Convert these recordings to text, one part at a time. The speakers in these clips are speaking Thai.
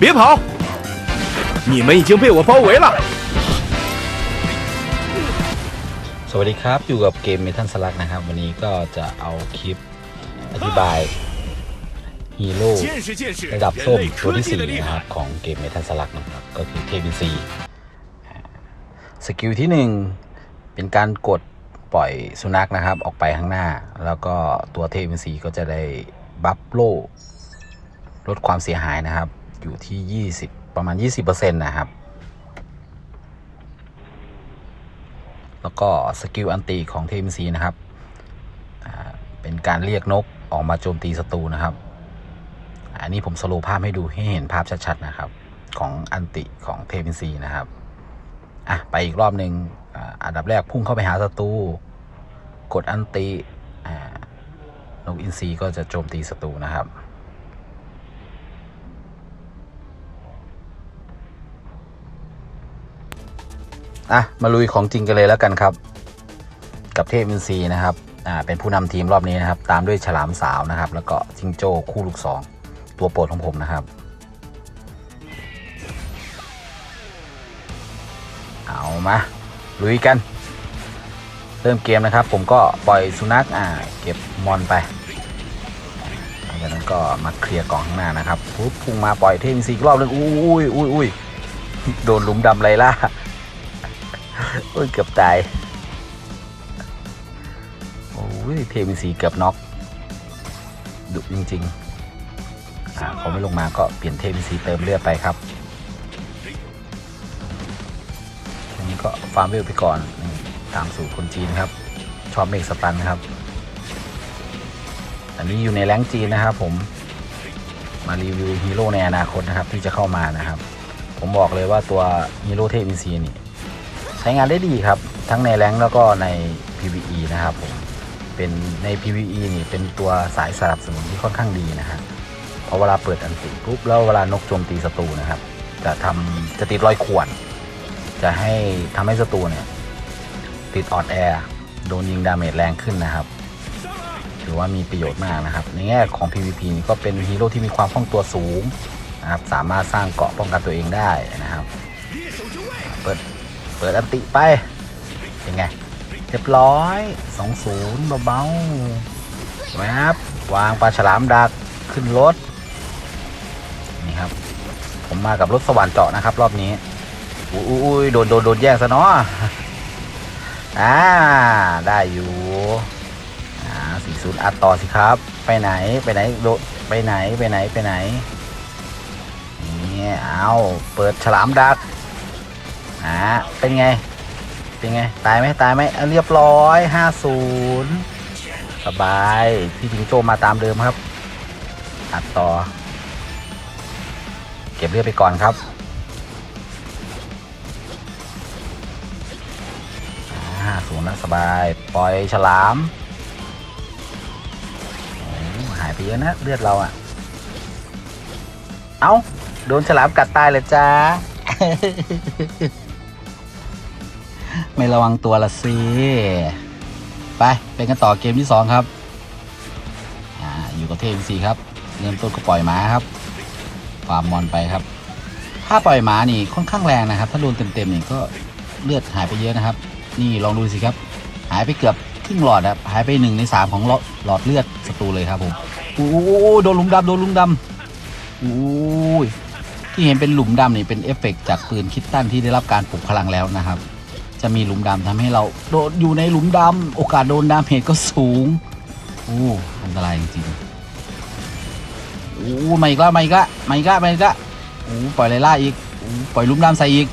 别跑！你们已经被我包围了。 สวัสดีครับ อยู่กับเกมเมทัลสลักนะครับ วันนี้ก็จะเอาคลิปอธิบายฮีโร่ 见识见识 ระดับส้ม 人类 ตัว 科 ที่ 技 สี่ 的厉 นะครับ 害。 ของเกมเมทัลสลักนะครับ ก็คือเทบิซีสกิลที่หนึ่งเป็นการกดปล่อยสุนัขนะครับ ออกไปข้างหน้า แล้วก็ตัวเทบิซีก็จะได้บัฟโลลดความเสียหายนะครับ อยู่ที่ 20 ประมาณ 20%นะครับ แล้วก็สกิลอันตีของเทมซีนะครับ เป็นการเรียกนกออกมาโจมตีศัตรูนะครับ อันนี้ผมสโลว์ภาพให้ดูให้เห็นภาพชัดๆนะครับ ของอันติของเทมินซีนะครับ อะ ไปอีกรอบหนึ่งอันดับแรกพุ่งเข้าไปหาศัตรูกดอันตินกอินทรีก็จะโจมตีศัตรูนะครับ อะมาลุยของจริงกันเลยแล้วกันครับ กับเทพอินซีนะครับอ่าเป็นผู้นำทีมรอบนี้นะครับ ตามด้วยฉลามสาวนะครับ แล้วก็จิงโจ้คู่ลูกสองตัวโปรดของผมนะครับ เอามาลุยกัน เริ่มเกมนะครับ ผมก็ปล่อยสุนัขอ่าเก็บมอนไปหลังจากนั้นก็มาเคลียร์กล่องข้างหน้านะครับปุ๊บพุ่งมาปล่อยเทพอินซีอีกรอบนึงอุ้ยอุ้ยอุ้ยโดนหลุมดำไรล่ะ อ้ย เกือบตาย โอ้ยเทมิสีเกือบน็อกดุจริงๆอ่าเขาไม่ลงมาก็เปลี่ยนเทมิสีเติมเลือดไปครับอันนี้ก็ฟาร์มเวลไปก่อนตามสูตรคนจีนครับ ชอบเมกสตันครับ อันนี้อยู่ในแรงจีนนะครับผมมารีวิวฮีโร่ในอนาคตนะครับที่จะเข้ามานะครับ ผมบอกเลยว่าตัวฮีโร่เทพอินซีนี่ ช้งานได้ดีครับ ทั้งในแรงแล้วก็ใน PVE นะครับผมเป็นใน PVE นี่เป็นตัวสายสนับสนุนที่ค่อนข้างดีนะฮะเพราะเวลาเปิดอันติปุ๊บแล้วเวลานกโจมตีศัตรูนะครับ จะทำจะติดรอยข่วน จะให้ทำให้ศัตรูเนี่ย ติดออดแอร์โดนยิงดาเมจแรงขึ้นนะครับถือว่ามีประโยชน์มากนะครับ ในแง่ของ PVP นี่ก็เป็นฮีโร่ที่มีความคล่องตัวสูงนะครับ สามารถสร้างเกาะป้องกันตัวเองได้นะครับ เปิด เปิดอันติไป เป็นไง เรียบร้อยสองศูนย์เบาๆแวบวางปลาฉลามดักขึ้นรถ นี่ครับ ผมมากับรถสว่านเจาะนะครับ รอบนี้อุ้ยอุ้ยอุ้ยโดนโดนโดนแย่งซะเนาะอ่า ได้อยู่ อ่าสี่ศูนย์อัดต่อสิครับ ไปไหนไปไหนโดไปไหนไปไหนไปไหนนี่เอาเปิดฉลามดัก อ่าเป็นไง เป็นไง ตายไหมตายไหมเรียบร้อยห้าศูนย์สบาย พี่ทิงโจมาตามเดิมครับ อัดต่อ เก็บเลือดไปก่อนครับห้าศูนย์แล้วสบาย ปล่อยฉลาม หายไปเยอะนะ เลือดเราอะเอา้า โดนฉลามกัดตายเลยจ้า ไม่ระวังตัวละสิไปเป็นกันต่อเกมที่2ครับอ่าอยู่กับเทมซีครับเริ่มต้นก็ปล่อยหมาครับฟาร์มมอนไปครับ ถ้าปล่อยหมานี่ค่อนข้างแรงนะครับ ถ้าโดนเต็มๆนี่ก็เลือดหายไปเยอะนะครับ นี่ลองดูสิครับ หายไปเกือบครึ่งหลอดครับหายไปหนึ่งในสามของหลอดเลือดศัตรูเลยครับผมโอ้โดนหลุมดำโดนหลุมดำโอ้ยที่เห็นเป็นหลุมดำนี่เป็นเอฟเฟกต์จากปืนคิดตันที่ได้รับการปลุกพลังแล้วนะครับ จะมีหลุมดำทำให้เราโดนอยู่ในหลุมดำโอกาสโดนดาเมจก็สูงโอ้อันตรายจริงๆโอ้มาอีกแล้วมาอีกแล้วมาอีกแล้วมาอีกแล้วโอ้ปล่อยไลล่าอีกโอ้ปล่อยหลุมดำใส่อีก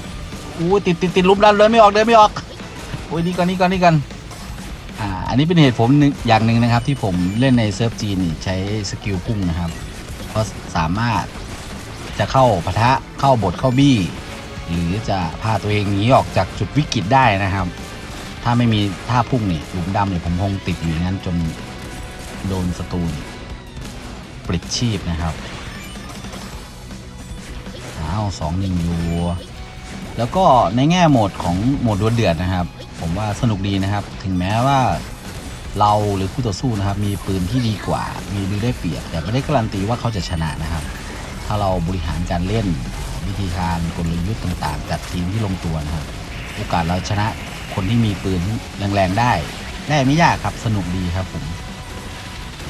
โอ้ติดติดติดหลุมดำเลยไม่ออกเลยไม่ออกโอ้ยนี่กันนี่กันนี่กันอ่าอันนี้เป็นเหตุผลหนึ่งอย่างหนึ่งนะครับ ที่ผมเล่นในเซิร์ฟจีนใช้สกิลพุ่งนะครับ เพราะสามารถจะเข้าปะทะเข้าบทเข้าบี้ หรือจะพาตัวเองหนีออกจากจุดวิกฤตได้นะครับ ถ้าไม่มีท่าพุ่งนี่หลุมดำเนี่ยผมคงติดอยู่อย่างนั้นจนโดนศัตรูนี่ปลิดชีพนะครับอ้าวสองหนึ่งอยู่แล้วก็ในแง่โหมดของโหมดดวลเดือดนะครับ ผมว่าสนุกดีนะครับ ถึงแม้ว่าเราหรือคู่ต่อสู้นะครับ มีปืนที่ดีกว่า มีดูได้เปรียบ แต่ไม่ได้การันตีว่าเขาจะชนะนะครับ ถ้าเราบริหารการเล่น วิธีการกลยุทธ์ต่างๆ จัดทีมที่ลงตัวนะครับโอกาสเราชนะคนที่มีปืนแรงๆได้ ได้ไม่ยากครับสนุกดีครับผม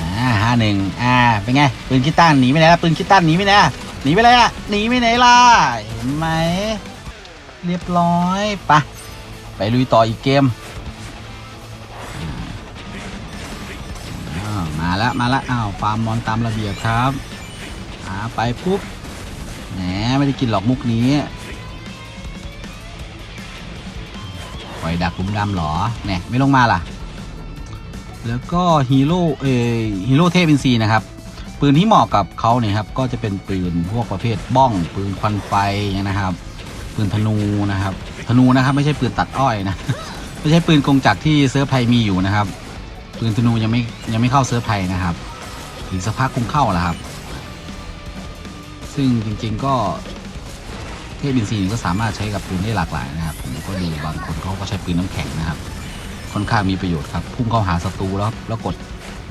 อ่าห้าหนึ่งอ่าเป็นไงปืนคิดตันหนีไปไหนล่ะปืนคิดตันหนีไปไหนล่ะหนีไปเลยอะหนีไปไหนล่ะเห็นไหมเรียบร้อยไปะไปลุยต่ออีกเกมมาแล้วมาแล้วอ้าวฟาร์มมอนตามระเบียบครับอ่าไปปุ๊บ แหมไม่ได้กินหรอกมุกนี้ปล่อยดักหลุมดำหรอเนี่ยไม่ลงมาล่ะ แล้วก็ฮีโร่เอฮีโร่เทพอินซีนะครับ ปืนที่เหมาะกับเขาเนี่ยครับ ก็จะเป็นปืนพวกประเภทบ้อง ปืนควันไฟนะครับ ปืนธนูนะครับ ธนูนะครับไม่ใช่ปืนตัดอ้อยนะ ไม่ใช่ปืนกงจักรที่เซิร์ฟไทยมีอยู่นะครับ ปืนธนูยังไม่ยังไม่เข้าเซิร์ฟไทยนะครับอีกสักพักคงเข้าแหละครับ ซึ่งจริงๆก็เทพอินทรีย์ก็สามารถใช้กับปืนได้หลากหลายนะครับ ผมก็ดูบางคนเขาก็ใช้ปืนน้ำแข็งนะครับ ค่อนข้างมีประโยชน์ครับพุ่งเข้าหาศัตรูแล้วแล้วกด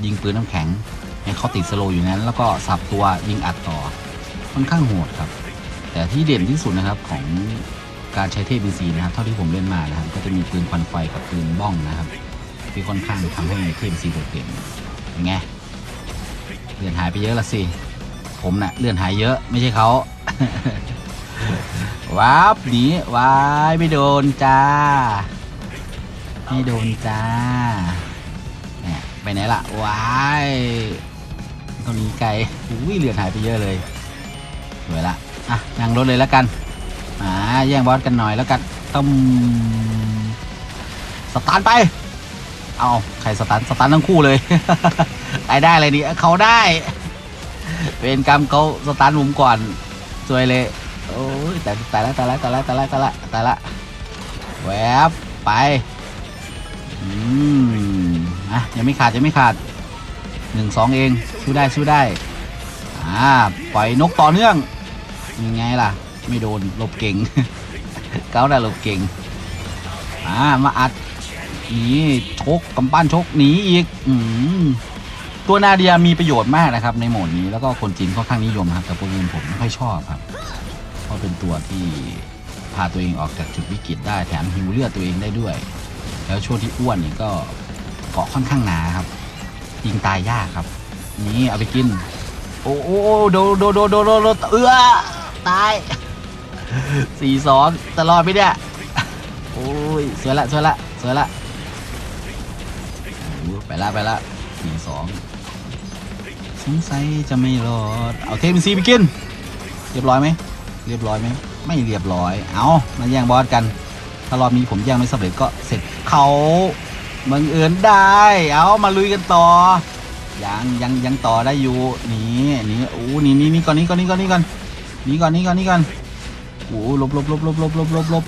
ยิงปืนน้ำแข็งให้เขาติดสโลว์อยู่นั้น แล้วก็สับตัวยิงอัดต่อ ค่อนข้างโหดครับ แต่ที่เด่นที่สุดนะครับของการใช้เทพอินทรีย์นะครับ เท่าที่ผมเล่นมานะครับ ก็จะมีปืนควันไฟกับปืนบ้องนะครับ ที่ค่อนข้างทำให้เทพอินทรีย์โดดเด่นเป็นไงเลื่อนหายไปเยอะละสิ ผมนะ่ะเลื่อนหายเยอะไม่ใช่เขาว้าบหนีวายไม่โดนจ้า ไม่โดนจ้าเนี่ยไปไหนละวายตรงนี้ไกลอุ้ยเลือดหายไปเยอะเลยสวยละอะนั่งรถเลยแล้วกันอ่าแย่งบอสกันหน่อยแล้วกันต้มสตาร์ทไป เอาใครสตาร์ทสตาร์ททั้งคู่เลย ใครได้อะไรดีเขาได้ เป็นกรรมเขาสตาร์ทมุมก่อนสวยเลย โอ้ยแต่แต่ละแต่ละแต่ละแต่ละแต่ละแต่ละแวบไป อืมอะยังไม่ขาดยังไม่ขาดหนึ่งสองเองสู้ได้สู้ได้ อ่า ปล่อยนกต่อเนื่อง ยังไงล่ะ ไม่โดนหลบเก่ง เก้าได้หลบเก่ง อ่า มาอัดนี่ชกกำปั้นชกหนีอีก อืม ตัวนาเดียมีประโยชน์มากนะครับ ในโหมดนี้แล้วก็คนจีนค่อนข้างนิยมครับแต่พวกนี้ผมไม่ค่อยชอบครับ เพราะเป็นตัวที่พาตัวเองออกจากจุดวิกฤตได้แถมฮิวเลือดตัวเองได้ด้วย แล้วช่วงที่อ้วนนี่ก็เกาะค่อนข้างหนาครับยิงตายยากครับ นี่เอาไปกิน โอ้โอ้โอ้โดโดโดโดโดโดเอื้อตายสี่สองตลอดไปเนี่ยโอ้ยสวยละสวยละสวยละโอ้ไปละไปละสี่สอง สงสัยจะไม่รอด เอาเทมซีไปกิน เรียบร้อยไหม เรียบร้อยไหม ไม่เรียบร้อย เอามาแย่งบอสกัน ถ้ารอบนี้ผมแย่งไม่สำเร็จก็เสร็จเขาบังเอิญได้ เอามาลุยกันต่อ ยังยังยังต่อได้อยู่ นี่นี่โอ้นี่นี่นี่ก่อนนี่ก่อนนี่ก่อนนี่ก่อนนี่ก่อนนี่ก่อนนี่ก่อนโอ้ลบลบลบลบลบลบลบลบ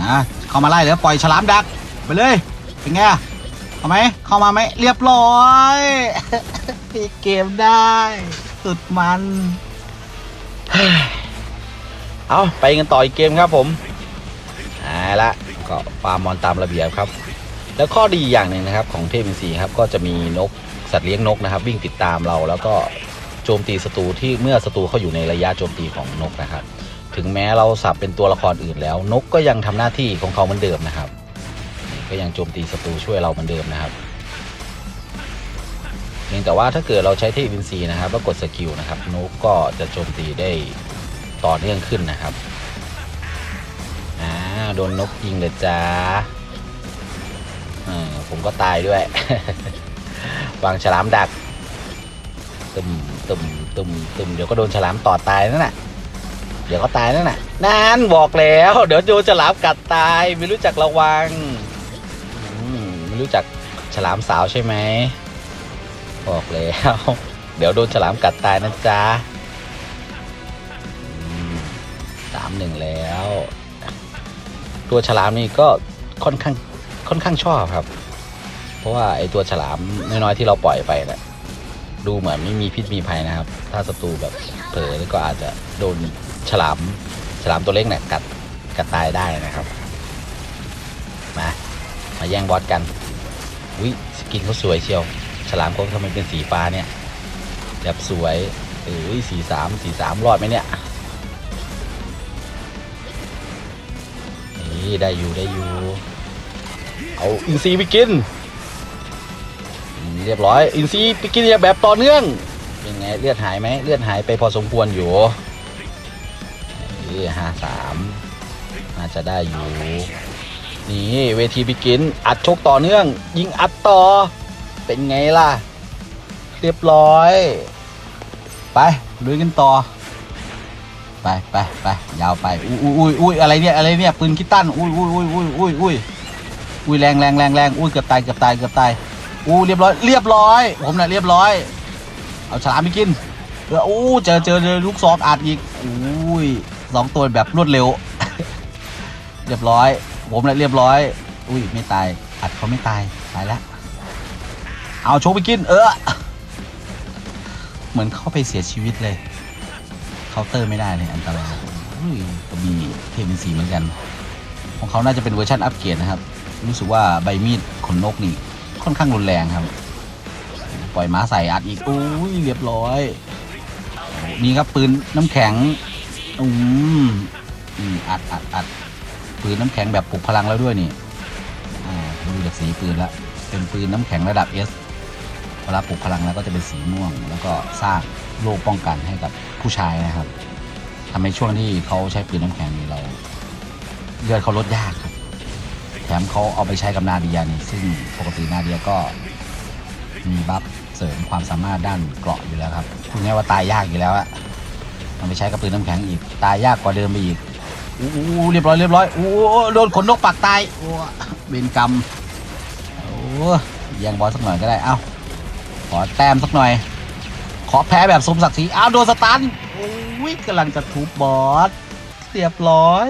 นะเข้ามาไล่แล้วปล่อยฉลามดัก ไปเลย เป็นไง เข้าไหมเข้ามาไหมเรียบร้อยปิดเกมได้ สุดมัน เอาไปกันต่ออีกเกมครับผมเอาละก็ฟาร์มมอนตามระเบียบครับ แล้วข้อดีอย่างหนึ่งนะครับ ของเทพอินทรีย์ครับก็จะมีนกสัตว์เลี้ยงนกนะครับ วิ่งติดตามเราแล้วก็โจมตีศัตรูที่เมื่อศัตรูเขาอยู่ในระยะโจมตีของนกนะครับ ถึงแม้เราสับเป็นตัวละครอื่นแล้ว นกก็ยังทำหน้าที่ของเขาเหมือนเดิมนะครับ ก็ยังโจมตีศัตรูช่วยเราเหมือนเดิมนะครับเพียงแต่ว่าถ้าเกิดเราใช้เทพอินทรีนะครับแล้วกดสกิลนะครับนกก็จะโจมตีได้ต่อเนื่องขึ้นนะครับอ่าโดนนกยิงเลยจ้าผมก็ตายด้วย วางฉลามดักตึมตึมตึมตึมเดี๋ยวก็โดนฉลามต่อตายนั่นน่ะเดี๋ยวก็ตายนั่นน่ะนั่นบอกแล้ว เดี๋ยวโดนฉลามกัดตายไม่รู้จักระวัง ไม่รู้จักฉลามสาวใช่ไหมบอกแล้วเดี๋ยวโดนฉลามกัดตายนะจ๊ะสามหนึ่งแล้ว ตัวฉลามนี่ก็ค่อนข้างค่อนข้างชอบครับ เพราะว่าไอตัวฉลามน้อยๆที่เราปล่อยไปเนะี่ยดูเหมือนไม่มีพิษมีภัยนะครับ ถ้าศัตรูแบบเผลอก็อาจจะโดนฉลามฉลามตัวเล็กเนี่ยกัดกัดตายได้นะครับ มา มาแย่งบอสกัน วิสกินเขาสวยเชียว ฉลามเขาทำไมเป็นสีฟ้าเนี่ยแบบสวยเอ้ยสีสามสีสามรอดไหมเนี่ยนี่ได้อยู่ได้อยู่ เอาอินซีไปกิน เรียบร้อยอินซีไปกินแบบต่อเนื่องเป็นไงเลือดหายไหมเลือดหายไปพอสมควรอยู่นี่ห้าสามน่าจะได้อยู่ นี่เวทีไปกิน อัดชกต่อเนื่อง ยิงอัดต่อ เป็นไงล่ะ เรียบร้อย ไปลุยกันต่อ ไปไปไปยาวไป อุ้ยอุ้ยอุ้ยอะไรเนี่ยอะไรเนี่ยปืนคิดตันอุ้ยอุ้ยอุ้ยอุ้ยอุ้ยอุ้ยอุ้ยแรงแรงแรงแรงอุ้ยเกือบตายเกือบตายเกือบตายอู้เรียบร้อยเรียบร้อย ผมน่ะเรียบร้อย เอาฉลามไปกินเอออู้เจอเจอเจอลูกซองอัดอีกอุ้ยสองตัวแบบรวดเร็ว เรียบร้อย ผมน่ะเรียบร้อย อุ้ยไม่ตาย อัดเขาไม่ตาย ตายแล้ว เอาโชกไปกิน เออ เหมือนเข้าไปเสียชีวิตเลย เคาน์เตอร์ไม่ได้เลยอันตรายอุ้ยก็มีเทมสีเหมือนกัน ของเขาน่าจะเป็นเวอร์ชันอัปเกรดนะครับ รู้สึกว่าใบมีดขนนกนี่ ค่อนข้างรุนแรงครับ ปล่อยม้าใส่อัดอีก อุ้ยเรียบร้อย นี่ครับปืนน้ำแข็งอืมอืมอัดอัดอัด ปืนน้ำแข็งแบบปลุกพลังแล้วด้วยนี่ดูจากสีปืนละเป็นปืนน้ำแข็งระดับ S เวลาปลุกพลังแล้วก็จะเป็นสีม่วง แล้วก็สร้างโล่ป้องกันให้กับผู้ชายนะครับทำให้ช่วงที่เขาใช้ปืนน้ำแข็งนี่เราเลือดเขาลดยากครับ แถมเขาเอาไปใช้กับนาเดียนี่ซึ่งปกตินาเดียก็มีบัฟเสริมความสามารถด้านเกราะอยู่แล้วครับพูดง่ายว่าตายยากอยู่แล้วอะเอาไปใช้กับปืนน้ำแข็งอีก ตายยากกว่าเดิมไปอีก อู้อู้เรียบร้อยเรียบร้อยโอ้โดนขนนกปากตายโอ้เวรกรรมโอ้แยังบอลสักหน่อยก็ได้เอ้าขอแต้มสักหน่อย ขอแพ้แบบสมศักดิ์ศรีอ้าวโดนสตันโอ้ยกำลังจะทุบบอสเรียบร้อย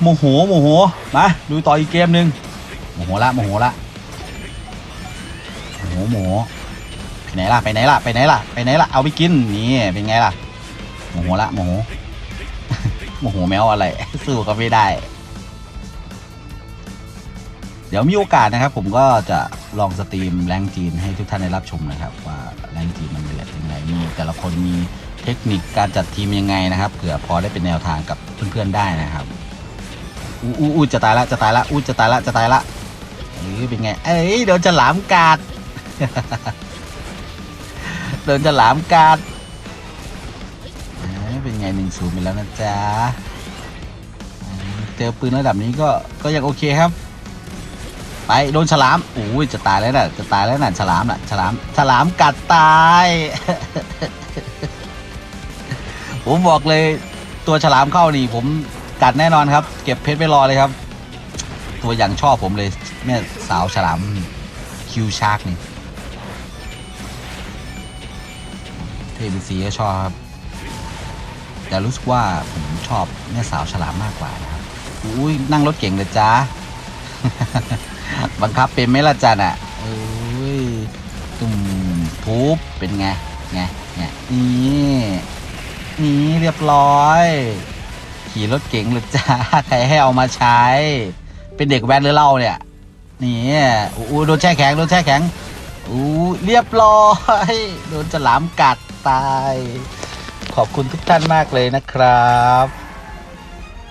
โมโหโมโหมาดูต่ออีกเกมหนึ่งโมโหละโมโหละโมโหโมโหไปไหนล่ะไปไหนล่ะไปไหนล่ะไปไหนล่ะเอาไปกินนี่เป็นไงล่ะ โมโหละโมโหโมโหแมวอะไรสู้ก็ไม่ได้ เดี๋ยวมีโอกาสนะครับ ผมก็จะลองสตรีมแรงจีนให้ทุกท่านได้รับชมนะครับ ว่าแรงจีนมันเป็นยังไงมีแต่ละคนมีเทคนิคการจัดทีมยังไงนะครับเผื่อพอได้เป็นแนวทางกับเพื่อนๆได้นะครับอู้อู้อู้จะตายละจะตายละอู้จะตายละจะตายละเอ้ยเป็นไง เอ้ยโดนฉลามกัดโดนฉลามกัด เป็นไงหนึ่งศูนย์ไปแล้วนะจ๊ะเจอปืนระดับนี้ก็ก็ยังโอเคครับ ไปโดนฉลามอุ้ยจะตายแล้วน่ะจะตายแล้วน่ะฉลามน่ะฉลามฉลามกัดตาย ผมบอกเลยตัวฉลามเข้านี่ผมกัดแน่นอนครับ เก็บเพชรไว้รอเลยครับ ตัวอย่างชอบผมเลยแม่สาวฉลามคิวชาร์กนี่เทพีซีก็ชอบครับ แต่รู้สึกว่าผมชอบแม่สาวฉลามมากกว่านะครับอุ้ยนั่งรถเก่งเลยจ้าบังคับเป็นไหมล่ะจันอะเอ้ยตุ่มทุบเป็นไงไงไงนี่นี่เรียบร้อย ขี่รถเก๋งหรือจ้าใครให้เอามาใช้ เป็นเด็กแว้นหรือเล่าเนี่ยนี่อู้โดนแช่แข็งโดนแช่แข็งอู้เรียบร้อย โดนฉลามกัดตาย ขอบคุณทุกท่านมากเลยนะครับ